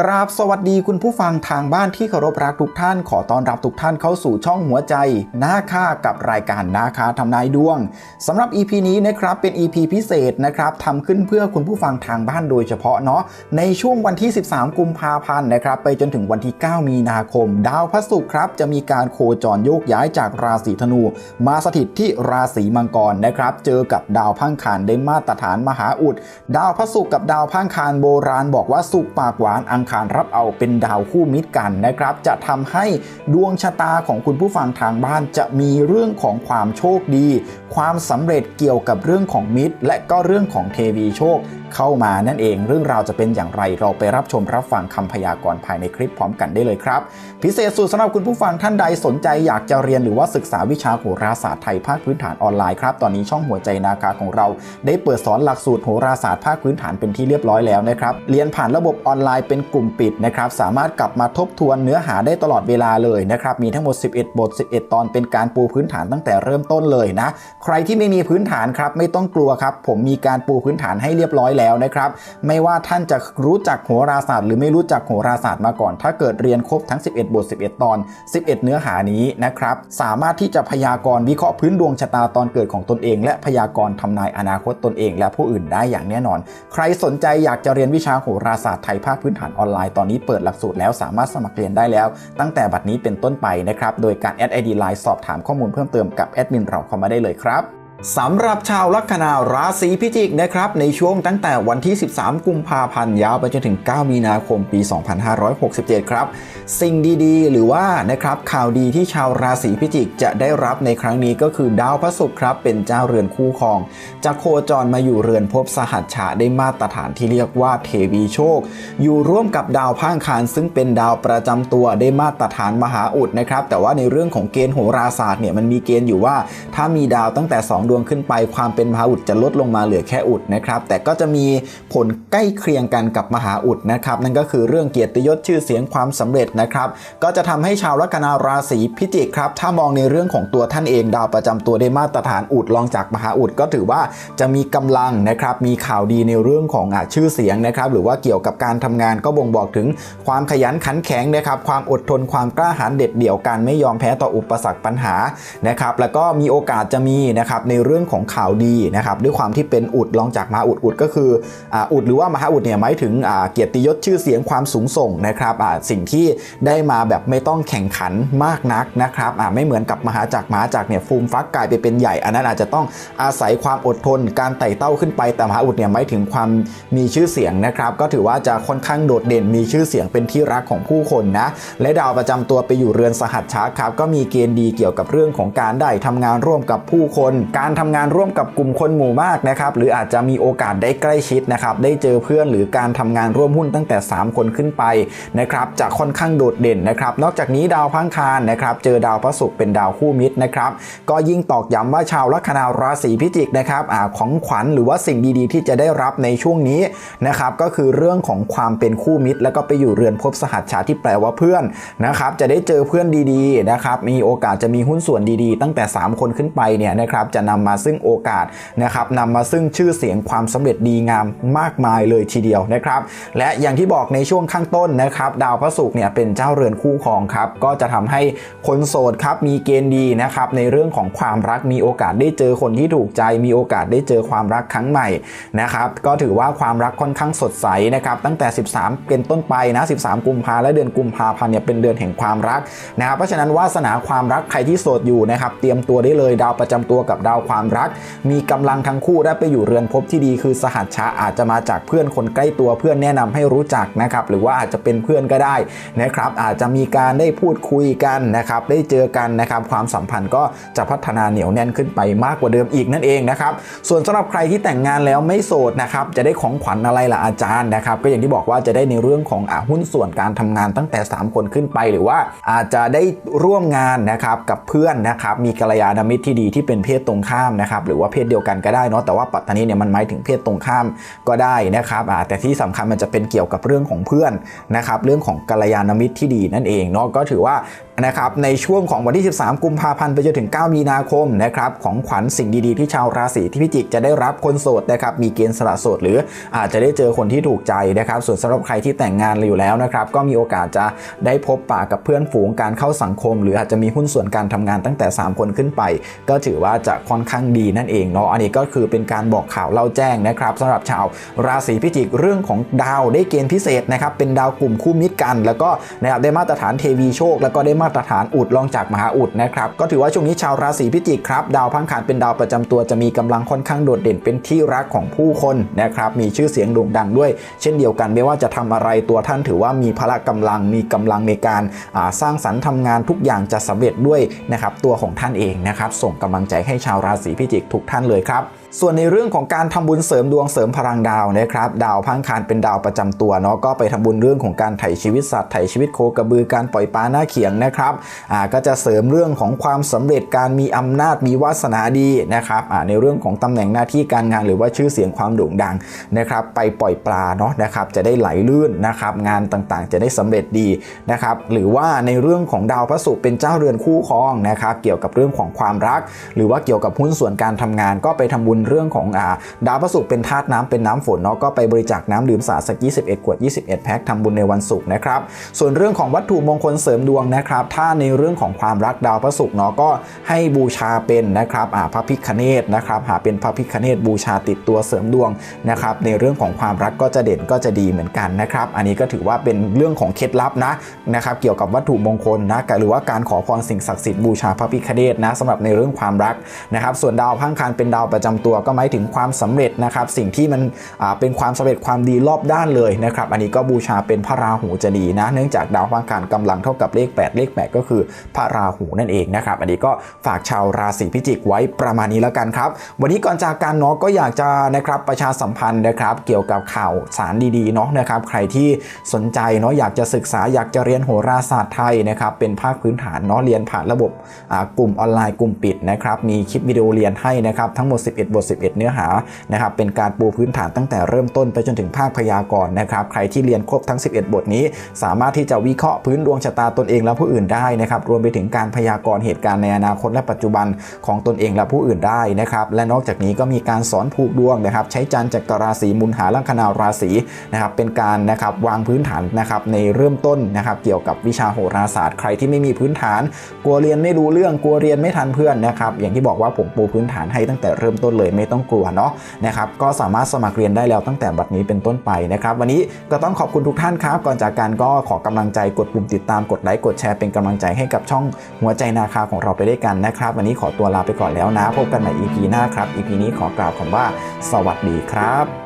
กราบสวัสดีคุณผู้ฟังทางบ้านที่เคารพรักทุกท่านขอต้อนรับทุกท่านเข้าสู่ช่องหัวใจนาค่ากับรายการนาคาทำนายดวงสำหรับ EP นี้นะครับเป็น EP พิเศษนะครับทำขึ้นเพื่อคุณผู้ฟังทางบ้านโดยเฉพาะเนาะในช่วงวันที่ 13 กุมภาพันธ์นะครับไปจนถึงวันที่ 9 มีนาคม ดาวพระศุกร์ครับจะมีการโคจรโยกย้ายจากราศีธนู มาสถิตที่ราศีมังกรนะครับเจอกับดาวพังคารได้มาตรฐานมหาอุด ดาวพระศุกร์กับดาวพังคารโบราณบอกว่าสุกปากหวานอังคารรับเอาเป็นดาวคู่มิตรกันนะครับ จะทำให้ดวงชะตาของคุณผู้ฟังทางบ้านจะมีเรื่องของความโชคดีความสำเร็จเกี่ยวกับเรื่องของมิตร และก็เรื่องของเทวีโชคเข้ามานั่นเอง เรื่องราวจะเป็นอย่างไรเราไปรับชมรับฟังคำพยากรณ์ภายในคลิปพร้อมกันได้เลยครับ พิเศษสุดสำหรับคุณผู้ฟังท่านใดสนใจอยากจะเรียนหรือว่าศึกษาวิชาโหราศาสตร์ไทยภาคพื้นฐานออนไลน์ครับตอนนี้ช่องหัวใจนาคาของเรา ได้เปิดสอนหลักสูตรโหราศาสตร์ภาคพื้นฐานเป็นที่เรียบร้อยแล้วนะครับเรียนผ่านระบบออนไลน์เป็นกลุ่มปิดนะครับสามารถกลับมาทบทวนเนื้อหาได้ตลอดเวลาเลยนะครับมีทั้งหมด 11 บท 11 ตอนเป็นการปูพื้นฐานตั้งแต่เริ่มต้นเลยนะใครที่ไม่มีพื้นฐานครับไม่ต้องกลัวครับ ผมมีการปูพื้นฐานให้เรียบร้อยแล้วนะครับ ไม่ว่าท่านจะรู้จักโหราศาสตร์หรือไม่รู้จักโหราศาสตร์มาก่อน ถ้าเกิดเรียนครบทั้ง 11 บท 11 ตอน 11 เนื้อหานี้นะครับ สามารถที่จะพยากรณ์วิเคราะห์พื้นดวงชะตาตอนเกิดของตนเอง และพยากรณ์ทำนายอนาคตตนเอง และผู้อื่นได้อย่างแน่นอน ใครสนใจอยากจะเรียนวิชาโหราศาสตร์ไทยภาคพื้นฐานออนไลน์ตอนนี้เปิดหลักสูตรแล้วสามารถสมัครเรียนได้แล้ว ตั้งแต่บัดนี้เป็นต้นไปนะครับโดยการแอดไอดีไลน์สอบถามข้อมูลเพิ่มเติมกับแอดมินเราเข้ามาได้เลยครับ berharap สำหรับชาวลัคนาราศีพิจิกนะครับในช่วงตั้งแต่วันที่ 13 กุมภาพันธ์ยาวไปจนถึง 9 มีนาคมปี 2567 ครับ สิ่งดีๆ หรือว่านะครับข่าวดีที่ชาวราศีพิจิกจะได้รับในครั้งนี้ก็คือดาวพระศุกร์ครับ เป็นเจ้าเรือนคู่ครอง จะโคจรมาอยู่เรือนภพสหัชชาได้มาตรฐานที่เรียกว่าเทวีโชค อยู่ร่วมกับดาวพังคารซึ่งเป็นดาวประจำตัวได้มาตรฐานมหาอุดนะครับแต่ว่าในเรื่องของเกณฑ์โหราศาสตร์เนี่ยมันมีเกณฑ์อยู่ว่าถ้ามีดาวตั้งแต่ 2ดวงขึ้นไป ความเป็นมหาอุดจะลดลงมาเหลือแค่อุดนะครับ แต่ก็จะมีผลใกล้เคียงกันกับมหาอุดนะครับ นั่นก็คือเรื่องเกียรติยศชื่อเสียงความสำเร็จนะครับ ก็จะทำให้ชาวลัคนาราศีพิจิกครับ ถ้ามองในเรื่องของตัวท่านเองดาวประจำตัวได้มาตรฐานอุดรองจากมหาอุดก็ถือว่าจะมีกำลังนะครับ มีข่าวดีในเรื่องของอชื่อเสียงนะครับ หรือว่าเกี่ยวกับการทำงานก็บ่งบอกถึงความขยันขันแข็งนะครับ ความอดทนความกล้าหาญเด็ดเดี่ยวการไม่ยอมแพ้ต่ออุปสรรคปัญหานะครับ แล้วก็มีโอกาสจะมีนะครับในเรื่องของข่าวดีนะครับด้วยความที่เป็นอุดรองจากมหาอุดอุดก็คืออุดหรือว่ามหาอุดเนี่ยหมายถึงเกียรติยศชื่อเสียงความสูงส่งนะครับสิ่งที่ได้มาแบบไม่ต้องแข่งขันมากนักนะครับไม่เหมือนกับมหาจักรมหาจักรเนี่ยฟูมฟักกลายไปเป็นใหญ่ อันนั้นอาจจะต้องอาศัยความอดทนการไต่เต้าขึ้นไปแต่มหาอุดเนี่ยหมายถึงความมีชื่อเสียงนะครับก็ถือว่าจะค่อนข้างโดดเด่นมีชื่อเสียงเป็นที่รักของผู้คนนะและดาวประจำตัวไปอยู่เรือนสหัสชาครับก็มีเกณฑ์ดีเกี่ยวกับเรื่องของการได้ทำงานร่วมกับผู้คนการการทำงานร่วมกับกลุ่มคนหมู่มากนะครับหรืออาจจะมีโอกาสได้ใกล้ชิดนะครับได้เจอเพื่อนหรือการทำงานร่วมหุ้นตั้งแต่ 3 คนขึ้นไปนะครับจะค่อนข้างโดดเด่นนะครับนอกจากนี้ดาวพังคารนะครับเจอดาวพระศุกร์เป็นดาวคู่มิตรนะครับก็ยิ่งตอกย้ำว่าชาวลัคนาราศีพิจิกนะครับอของขวัญหรือว่าสิ่งดีๆ ที่จะได้รับในช่วงนี้นะครับก็คือเรื่องของความเป็นคู่มิตร แล้วก็ไปอยู่เรือนภพสหัสชาที่แปลว่าเพื่อนนะครับจะได้เจอเพื่อนดีๆนะครับมีโอกาสจะมีหุ้นส่วนดีๆ ตั้งแต่ 3 คนขึ้นไปเนี่ยนะครับจะนำมาซึ่งโอกาสนะครับนำมาซึ่งชื่อเสียงความสำเร็จดีงามมากมายเลยทีเดียวนะครับ และอย่างที่บอกในช่วงข้างต้นนะครับ ดาวพระศุกร์เนี่ยเป็นเจ้าเรือนคู่ครองครับก็จะทำให้คนโสดครับมีเกณฑ์ดีนะครับในเรื่องของความรักมีโอกาสได้เจอคนที่ถูกใจ มีโอกาสได้เจอความรักครั้งใหม่นะครับก็ถือว่าความรักค่อนข้างสดใสนะครับตั้งแต่ 13 เป็นต้นไปนะ 13 กุมภาและเดือนกุมภาพันธ์เนี่ยเป็นเดือนแห่งความรักนะครับเพราะฉะนั้นวาสนาความรักใครที่โสดอยู่นะครับเตรียมตัวได้เลยดาวประจำตัวกับดาวความรัก มีกำลังทั้งคู่ได้ไปอยู่เรือนภพที่ดี คือสหัสชาอาจจะมาจากเพื่อนคนใกล้ตัวเพื่อนแนะนำให้รู้จักนะครับหรือว่าอาจจะเป็นเพื่อนก็ได้นะครับอาจจะมีการได้พูดคุยกันนะครับได้เจอกันนะครับความสัมพันธ์ก็จะพัฒนาเหนียวแน่นขึ้นไปมากกว่าเดิมอีกนั่นเองนะครับส่วนสำหรับใครที่แต่งงานแล้วไม่โสดนะครับจะได้ของขวัญอะไรล่ะอาจารย์นะครับก็อย่างที่บอกว่าจะได้ในเรื่องของอหุ้นส่วนการทำงานตั้งแต่ 3 คนขึ้นไปหรือว่าอาจจะได้ร่วมงานนะครับกับเพื่อนนะครับมีกัลยาณมิตรที่ดีที่เป็นเพศตรงข้ามนะครับหรือว่าเพศเดียวกันก็ได้เนาะแต่ว่าปัตตานีเนี่ยมันหมายถึงเพศตรงข้ามก็ได้นะครับแต่ที่สำคัญมันจะเป็นเกี่ยวกับเรื่องของเพื่อนนะครับเรื่องของกัลยาณมิตรที่ดีนั่นเองเนาะก็ถือว่า นะครับในช่วงของวันที่ 13 กุมภาพันธ์ไปจนถึง 9 มีนาคมนะครับของขวัญสิ่งดีๆ ที่ชาวราศีที่พิจิกจะได้รับคนโสดนะครับมีเกณฑ์สละโสด หรืออาจจะได้เจอคนที่ถูกใจนะครับส่วนสำหรับใครที่แต่งงานอยู่แล้วนะครับก็มีโอกาสจะได้พบปะกับเพื่อนฝูงการเข้าสังคม หรืออาจจะมีหุ้นส่วนการทำงานตั้งแต่ 3 คนขึ้นไป ก็ถือว่าจะค่อนข้างดีนั่นเองเนาะอันนี้ก็คือเป็นการบอกข่าวเล่าแจ้งนะครับสำหรับชาวราศีพิจิกเรื่องของดาวได้เกณฑ์พิเศษนะครับเป็นดาวกลุ่มคู่มิตรกัน แล้วก็นะครับได้มาตรฐานเทวีโชค แล้วก็ได้มาาตรฐานอุดรองจากมหาอุดนะครับก็ถือว่าช่วงนี้ชาวราศีพิจิกครับดาวพังคารเป็นดาวประจำตัวจะมีกำลังค่อนข้างโดดเด่นเป็นที่รักของผู้คนนะครับมีชื่อเสียงโด่งดังด้วย เช่นเดียวกันไม่ว่าจะทำอะไรตัวท่านถือว่ามีพละกำลังมีกำลังในการสร้างสรรค์ทำงานทุกอย่างจะสำเร็จด้วยนะครับตัวของท่านเองนะครับส่งกำลังใจให้ชาวราศีพิจิกทุกท่านเลยครับ ส่วนในเรื่องของการทำบุญเสริมดวงเสริมพลังดาวนะครับดาวพังคารเป็นดาวประจำตัวเนาะก็ไปทำบุญเรื่องของการไถ่ชีวิตสัตว์ไถ่ชีวิตโคกระบือการปล่อยปลาหน้าเขียงนะครับอ่าก็จะเสริมเรื่องของความสำเร็จการมีอำนาจมีวาสนาดีนะครับอ่าในเรื่องของตำแหน่งหน้าที่การงานหรือว่าชื่อเสียงความโด่งดังนะครับ ไปปล่อยปลาเนาะนะครับจะได้ไหลลื่นนะครับงานต่างๆ จะได้สำเร็จดีนะครับหรือว่าในเรื่องของดาวพระศุกร์เป็นเจ้าเรือนคู่ครองนะครับเกี่ยวกับเรื่องของความรัก หรือว่าเกี่ยวกับหุ้นส่วนการทำงานก็ไปทำบุญเรื่องของอ่าดาวพระศุกร์เป็นธาตุน้ำเป็นน้ำฝนเนาะก็ไปบริจาคน้ำดื่มสาสัก 21 ขวด 21 แพ็คทำบุญในวันศุกร์นะครับ ส่วนเรื่องของวัตถุมงคลเสริมดวงนะครับ ถ้าในเรื่องของความรักดาวพระศุกร์เนาะก็ให้บูชาเป็นนะครับอ่าพระพิคเนตนะครับหาเป็นพระพิคเนตบูชาติดตัวเสริมดวงนะครับในเรื่องของความรักก็จะเด่นก็จะดีเหมือนกันนะครับ อันนี้ก็ถือว่าเป็นเรื่องของเคล็ดลับนะนะครับเกี่ยวกับวัตถุมงคลนะหรือว่าการขอพรสิ่งศักดิ์สิทธิ์บูชาพระพิคเนตนะสำหรับในเรื่องความรักนะครับส่วนดาวพังคารเป็นดาวประจำตัวก็หมายถึงความสำเร็จนะครับสิ่งที่มันเป็นความสำเร็จความดีรอบด้านเลยนะครับอันนี้ก็บูชาเป็นพระราหูจะดีนะ เนื่องจากดาวพังคารกำลังเท่ากับเลข 8 เลข 8 ก็คือพระราหูนั่นเองนะครับอันนี้ก็ฝากชาวราศีพิจิกไว้ประมาณนี้แล้วกันครับ วันนี้ก่อนจากการเนาะก็อยากจะนะครับประชาสัมพันธ์นะครับ เกี่ยวกับข่าวสารดีๆเนาะนะครับใครที่สนใจเนาะอยากจะศึกษาอยากจะเรียนโหราศาสตร์ไทยนะครับเป็นภาคพื้นฐานเนาะเรียนผ่านระบบกลุ่มออนไลน์กลุ่มปิดนะครับมีคลิปวิดีโอเรียนให้นะครับทั้งหมด 11บท 11 เนื้อหานะครับเป็นการปูพื้นฐานตั้งแต่เริ่มต้นไปจนถึงภาคพยากรณ์นะครับใครที่เรียนครบทั้ง 11 บทนี้ สามารถที่จะวิเคราะห์พื้นดวงชะตาตนเองและผู้อื่นได้นะครับรวมไปถึงการพยากรณ์เหตุการณ์ในอนาคตและปัจจุบันของตนเองและผู้อื่นได้นะครับและนอกจากนี้ก็มีการสอนผูกดวงนะครับใช้จันทร์จากราศีมุนหาลัคนาราศีนะครับเป็นการนะครับวางพื้นฐานนะครับในเริ่มต้นนะครับเกี่ยวกับวิชาโหราศาสตร์ ใครที่ไม่มีพื้นฐาน กลัวเรียนไม่รู้เรื่องกลัวเรียนไม่ทันเพื่อนนะครับอย่างที่บอกว่าผมปูพื้นฐานให้ตั้งแต่เริ่มต้นเลยไม่ต้องกลัวเนาะนะครับก็สามารถสมัครเรียนได้แล้วตั้งแต่บัดนี้เป็นต้นไปนะครับ วันนี้ก็ต้องขอบคุณทุกท่านครับ ก่อนจากการก็ขอกำลังใจกดปุ่มติดตามกดไลค์กดแชร์เป็นกำลังใจให้กับช่องหัวใจนาคาของเราไปด้วยกันนะครับ วันนี้ขอตัวลาไปก่อนแล้วนะ พบกันใหม่ EP หน้าครับ EP นี้ขอกล่าวคำว่า สวัสดีครับ